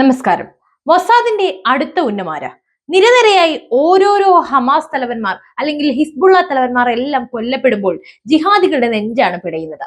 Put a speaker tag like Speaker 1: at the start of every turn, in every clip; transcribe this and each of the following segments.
Speaker 1: നമസ്കാരം. മൊസാദിന്റെ അടുത്ത ഉന്നമാര? നിരനിരയായി ഓരോരോ ഹമാസ് തലവന്മാർ അല്ലെങ്കിൽ ഹിസ്ബുള്ള തലവന്മാർ എല്ലാം കൊല്ലപ്പെടുമ്പോൾ ജിഹാദികളുടെ നെഞ്ചാണ് പിടയുന്നത്.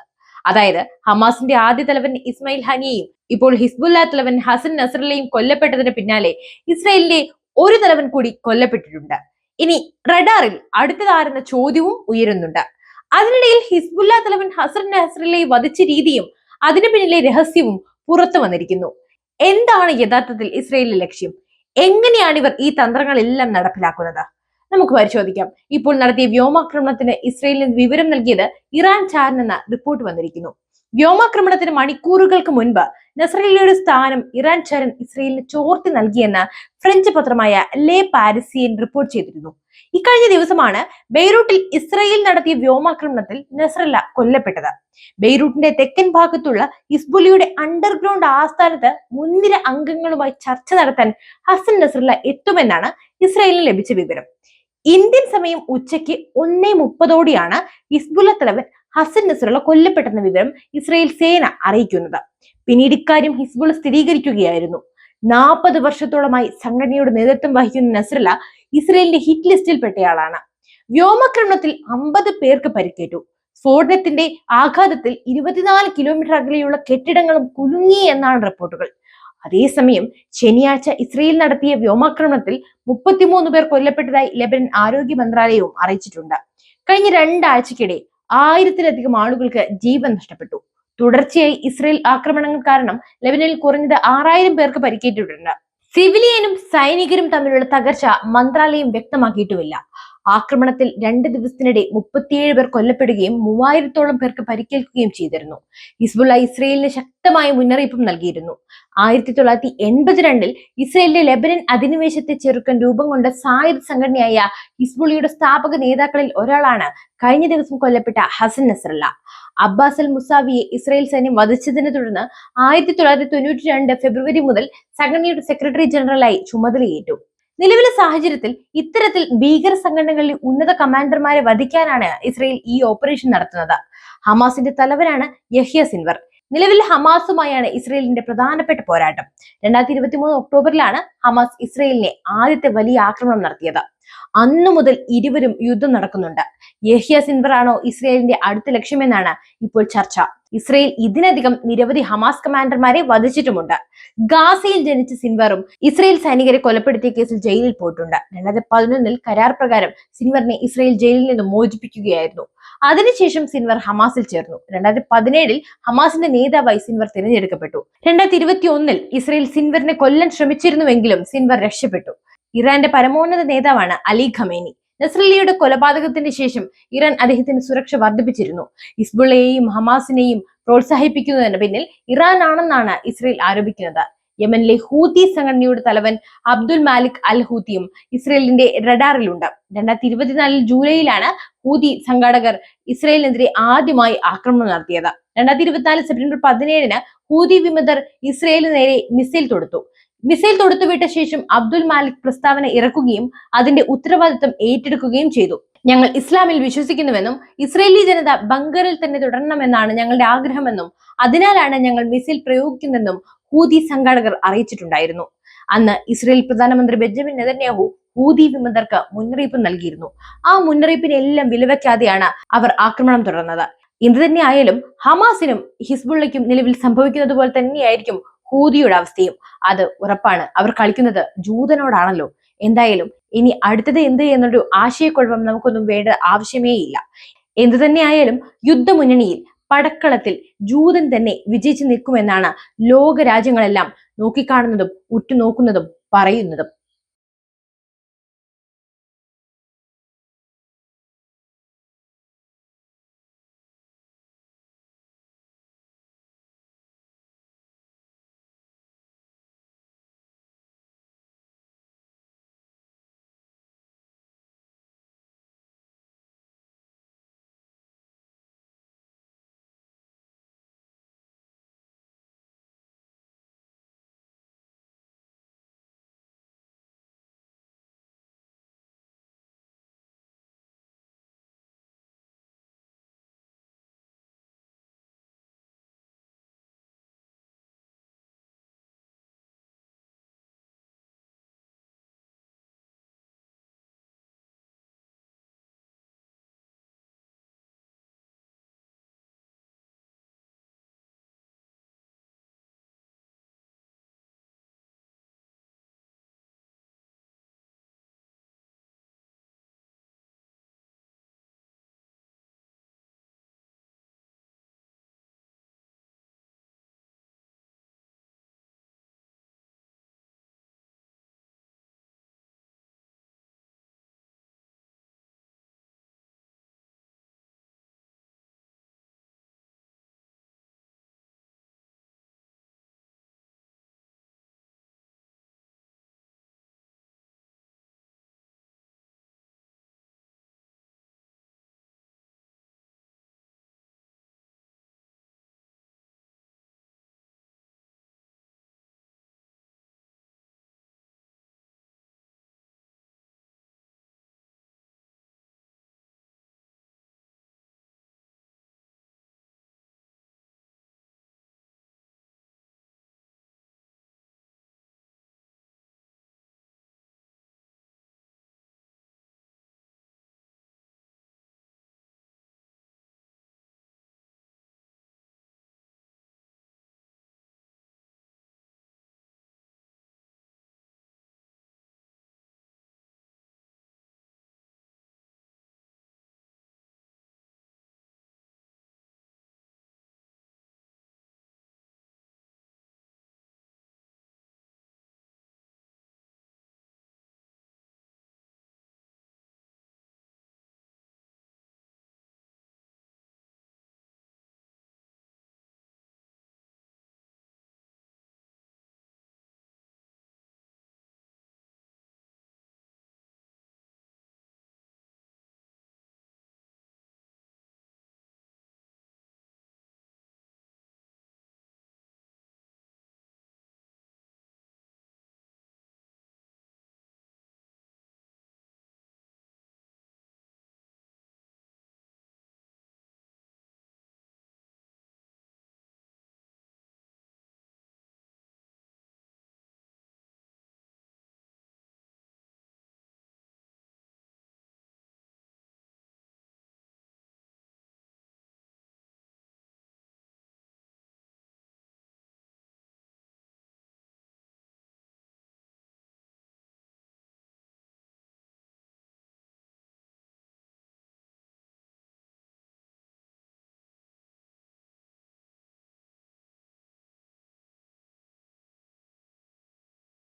Speaker 1: അതായത് ഹമാസിന്റെ ആദ്യ തലവൻ ഇസ്മയിൽ ഹനിയെയും ഇപ്പോൾ ഹിസ്ബുല്ല തലവൻ ഹസൻ നസറിലെയും കൊല്ലപ്പെട്ടതിന് പിന്നാലെ ഇസ്രയേലിന്റെ ഒരു തലവൻ കൂടി കൊല്ലപ്പെട്ടിട്ടുണ്ട്. ഇനി റഡാറിൽ അടുത്തതാരെന്ന ചോദ്യവും ഉയരുന്നുണ്ട്. അതിനിടയിൽ ഹിസ്ബുല്ല തലവൻ ഹസൻ നസറിലെ വധിച്ച രീതിയും അതിനു പിന്നിലെ രഹസ്യവും പുറത്തു വന്നിരിക്കുന്നു. എന്താണ് യഥാർത്ഥത്തിൽ ഇസ്രയേലിന്റെ ലക്ഷ്യം? എങ്ങനെയാണ് ഇവർ ഈ തന്ത്രങ്ങളെല്ലാം നടപ്പിലാക്കുന്നത്? നമുക്ക് പരിശോധിക്കാം. ഇപ്പോൾ നടത്തിയ വ്യോമാക്രമണത്തിന് ഇസ്രയേലിന് വിവരം നൽകിയത് ഇറാൻ ചാരൻ എന്ന റിപ്പോർട്ട് വന്നിരിക്കുന്നു. വ്യോമാക്രമണത്തിന് മണിക്കൂറുകൾക്ക് മുൻപ് നസ്രലിയുടെ സ്ഥാനം ഇറാൻ ചരൻ ഇസ്രയേലിന് ചോർത്തി നൽകിയെന്ന് ഫ്രഞ്ച് പത്രമായ ലേ പാരിസിയൻ റിപ്പോർട്ട് ചെയ്തിരുന്നു. ഇക്കഴിഞ്ഞ ദിവസമാണ് ബെയ്റൂട്ടിൽ ഇസ്രയേൽ നടത്തിയ വ്യോമാക്രമണത്തിൽ നസ്രല്ല കൊല്ലപ്പെട്ടത്. ബെയ്റൂട്ടിന്റെ തെക്കൻ ഭാഗത്തുള്ള ഇസ്ബുലിയുടെ അണ്ടർഗ്രൗണ്ട് ആസ്ഥാനത്ത് മുൻനിര അംഗങ്ങളുമായി ചർച്ച നടത്താൻ ഹസൻ നസ്രല്ല എത്തുമെന്നാണ് ഇസ്രയേലിന് ലഭിച്ച വിവരം. ഇന്ത്യൻ സമയം ഉച്ചയ്ക്ക് ഒന്നേ മുപ്പതോടെയാണ് ഇസ്ബുല തലവൻ ഹസൻ നസറുള്ള കൊല്ലപ്പെട്ടെന്ന വിവരം ഇസ്രയേൽ സേന അറിയിക്കുന്നത്. പിന്നീട് ഇക്കാര്യം ഹിസ്ബുൾ സ്ഥിരീകരിക്കുകയായിരുന്നു. നാൽപ്പത് വർഷത്തോളമായി സംഘടനയുടെ നേതൃത്വം വഹിക്കുന്ന നസ്രല്ല ഇസ്രയേലിന്റെ ഹിറ്റ് ലിസ്റ്റിൽ പെട്ടയാളാണ്. വ്യോമാക്രമണത്തിൽ അമ്പത് പേർക്ക് പരിക്കേറ്റു. സ്ഫോടനത്തിന്റെ ആഘാതത്തിൽ ഇരുപത്തിനാല് കിലോമീറ്റർ അകലെയുള്ള കെട്ടിടങ്ങളും കുലുങ്ങി എന്നാണ് റിപ്പോർട്ടുകൾ. അതേസമയം ശനിയാഴ്ച ഇസ്രയേൽ നടത്തിയ വ്യോമാക്രമണത്തിൽ മുപ്പത്തിമൂന്ന് പേർ കൊല്ലപ്പെട്ടതായി ലെബനൻ ആരോഗ്യ മന്ത്രാലയവും അറിയിച്ചിട്ടുണ്ട്. കഴിഞ്ഞ രണ്ടാഴ്ചക്കിടെ ആയിരത്തിലധികം ആളുകൾക്ക് ജീവൻ നഷ്ടപ്പെട്ടു. തുടർച്ചയായി ഇസ്രയേൽ ആക്രമണങ്ങൾ കാരണം ലെബനനിൽ കുറഞ്ഞത് ആറായിരം പേർക്ക് പരിക്കേറ്റിട്ടുണ്ട്. സിവിലിയനും സൈനികരും തമ്മിലുള്ള തകർച്ച മന്ത്രാലയം വ്യക്തമാക്കിയിട്ടുമില്ല. ആക്രമണത്തിൽ രണ്ട് ദിവസത്തിനിടെ മുപ്പത്തിയേഴ് പേർ കൊല്ലപ്പെടുകയും മൂവായിരത്തോളം പേർക്ക് പരിക്കേൽക്കുകയും ചെയ്തിരുന്നു. ഹിസ്ബുള്ള ഇസ്രയേലിന് ശക്തമായ മുന്നറിയിപ്പും നൽകിയിരുന്നു. ആയിരത്തി തൊള്ളായിരത്തി എൺപത്തിരണ്ടിൽ ഇസ്രയേലിന്റെ ലെബനൻ അധിനിവേശത്തെ ചെറുക്കൻ രൂപം കൊണ്ട സായുധ സംഘടനയായ ഹിസ്ബുള്ളിയുടെ സ്ഥാപക നേതാക്കളിൽ ഒരാളാണ് കഴിഞ്ഞ ദിവസം കൊല്ലപ്പെട്ട ഹസൻ നസറല്ല അബ്ബാസ് അൽ മുസാവിയെ ഇസ്രായേൽ സൈന്യം വധിച്ചതിനെ തുടർന്ന് ആയിരത്തി തൊള്ളായിരത്തി തൊണ്ണൂറ്റി രണ്ട് ഫെബ്രുവരി മുതൽ സംഘടനയുടെ സെക്രട്ടറി ജനറലായി ചുമതലയേറ്റു. നിലവിലെ സാഹചര്യത്തിൽ ഇത്തരത്തിൽ ഭീകര സംഘടനകളിലെ ഉന്നത കമാൻഡർമാരെ വധിക്കാനാണ് ഇസ്രയേൽ ഈ ഓപ്പറേഷൻ നടത്തുന്നത്. ഹമാസിന്റെ തലവനാണ് യഹ്യ സിൻവർ. നിലവിൽ ഹമാസുമായാണ് ഇസ്രയേലിന്റെ പ്രധാനപ്പെട്ട പോരാട്ടം. രണ്ടായിരത്തി ഇരുപത്തി മൂന്ന് ഒക്ടോബറിലാണ് ഹമാസ് ഇസ്രയേലിനെ ആദ്യത്തെ വലിയ ആക്രമണം നടത്തിയത്. അന്നു മുതൽ ഇരുവരും യുദ്ധം നടക്കുന്നുണ്ട്. യഹ്യ സിൻവർ ആണോ ഇസ്രയേലിന്റെ അടുത്ത ലക്ഷ്യമെന്നാണ് ഇപ്പോൾ ചർച്ച. ഇസ്രയേൽ ഇതിനധികം നിരവധി ഹമാസ് കമാൻഡർമാരെ വധിച്ചിട്ടുമുണ്ട്. ഗാസയിൽ ജനിച്ച സിൻവറും ഇസ്രയേൽ സൈനികരെ കൊലപ്പെടുത്തിയ കേസിൽ ജയിലിൽ പോയിട്ടുണ്ട്. രണ്ടായിരത്തി പതിനൊന്നിൽ കരാർ പ്രകാരം സിൻവറിനെ ഇസ്രയേൽ ജയിലിൽ നിന്ന് മോചിപ്പിക്കുകയായിരുന്നു. അതിനുശേഷം സിൻവർ ഹമാസിൽ ചേർന്നു. രണ്ടായിരത്തി പതിനേഴിൽ ഹമാസിന്റെ നേതാവായി സിൻവർ തിരഞ്ഞെടുക്കപ്പെട്ടു. രണ്ടായിരത്തി ഇരുപത്തി ഒന്നിൽ ഇസ്രയേൽ സിൻവറിനെ കൊല്ലാൻ ശ്രമിച്ചിരുന്നുവെങ്കിലും സിൻവർ രക്ഷപ്പെട്ടു. ഇറാന്റെ പരമോന്നത നേതാവാണ് അലി ഖമേനി. നസ്രലിയുടെ കൊലപാതകത്തിന് ശേഷം ഇറാൻ അദ്ദേഹത്തിന്റെ സുരക്ഷ വർദ്ധിപ്പിച്ചിരുന്നു. ഇസ്ബുള്ളയെയും ഹമാസിനെയും പ്രോത്സാഹിപ്പിക്കുന്നതിന് പിന്നിൽ ഇറാൻ ആണെന്നാണ് ഇസ്രയേൽ ആരോപിക്കുന്നത്. യമനിലെ ഹൂത്തി സംഘടനയുടെ തലവൻ അബ്ദുൽ മാലിക് അൽ ഹൂത്തിയും ഇസ്രയേലിന്റെ റഡാറിലുണ്ട്. രണ്ടായിരത്തി ഇരുപത്തിനാലിൽ ജൂലൈയിലാണ് ഹൂതി സംഘാടകർ ഇസ്രയേലിനെതിരെ ആദ്യമായി ആക്രമണം നടത്തിയത്. രണ്ടായിരത്തി ഇരുപത്തിനാല് സെപ്റ്റംബർ പതിനേഴിന് ഹൂതി വിമതർ ഇസ്രയേലിന് നേരെ മിസൈൽ തൊടുത്തു. മിസൈൽ തൊടുത്തുവിട്ട ശേഷം അബ്ദുൽ മാലിക് പ്രസ്താവന ഇറക്കുകയും അതിന്റെ ഉത്തരവാദിത്തം ഏറ്റെടുക്കുകയും ചെയ്തു. ഞങ്ങൾ ഇസ്ലാമിൽ വിശ്വസിക്കുന്നുവെന്നും ഇസ്രയേലി ജനത ബങ്കറിൽ തന്നെ തുടരണമെന്നാണ് ഞങ്ങളുടെ ആഗ്രഹമെന്നും അതിനാലാണ് ഞങ്ങൾ മിസൈൽ പ്രയോഗിക്കുന്നതെന്നും ഹൂതി സംഘാടകർ അറിയിച്ചിട്ടുണ്ടായിരുന്നു. അന്ന് ഇസ്രയേൽ പ്രധാനമന്ത്രി ബെഞ്ചമിൻ നെതന്യാഹു ഹൂതി വിമതർക്ക് മുന്നറിയിപ്പ് നൽകിയിരുന്നു. ആ മുന്നറിയിപ്പിനെല്ലാം വിലവെക്കാതെയാണ് അവർ ആക്രമണം തുടർന്നത്. എന്ത് തന്നെ ആയാലും ഹമാസിനും ഹിസ്ബുള്ളയ്ക്കും നിലവിൽ സംഭവിക്കുന്നത് പോലെ തന്നെയായിരിക്കും ഹൂതിയുടെ അവസ്ഥയും. അത് ഉറപ്പാണ്. അവർ കളിക്കുന്നത് ജൂതനോടാണല്ലോ. എന്തായാലും ഇനി അടുത്തത് എന്ത് എന്നൊരു ആശയക്കുഴപ്പം നമുക്കൊന്നും വേണ്ട ആവശ്യമേ ഇല്ല എന്തു തന്നെയായാലും യുദ്ധമുന്നണിയിൽ പടക്കളത്തിൽ ജൂതൻ തന്നെ വിജയിച്ചു നിൽക്കുമെന്നാണ് ലോകരാജ്യങ്ങളെല്ലാം നോക്കിക്കാണുന്നതും ഉറ്റുനോക്കുന്നതും പറയുന്നതും.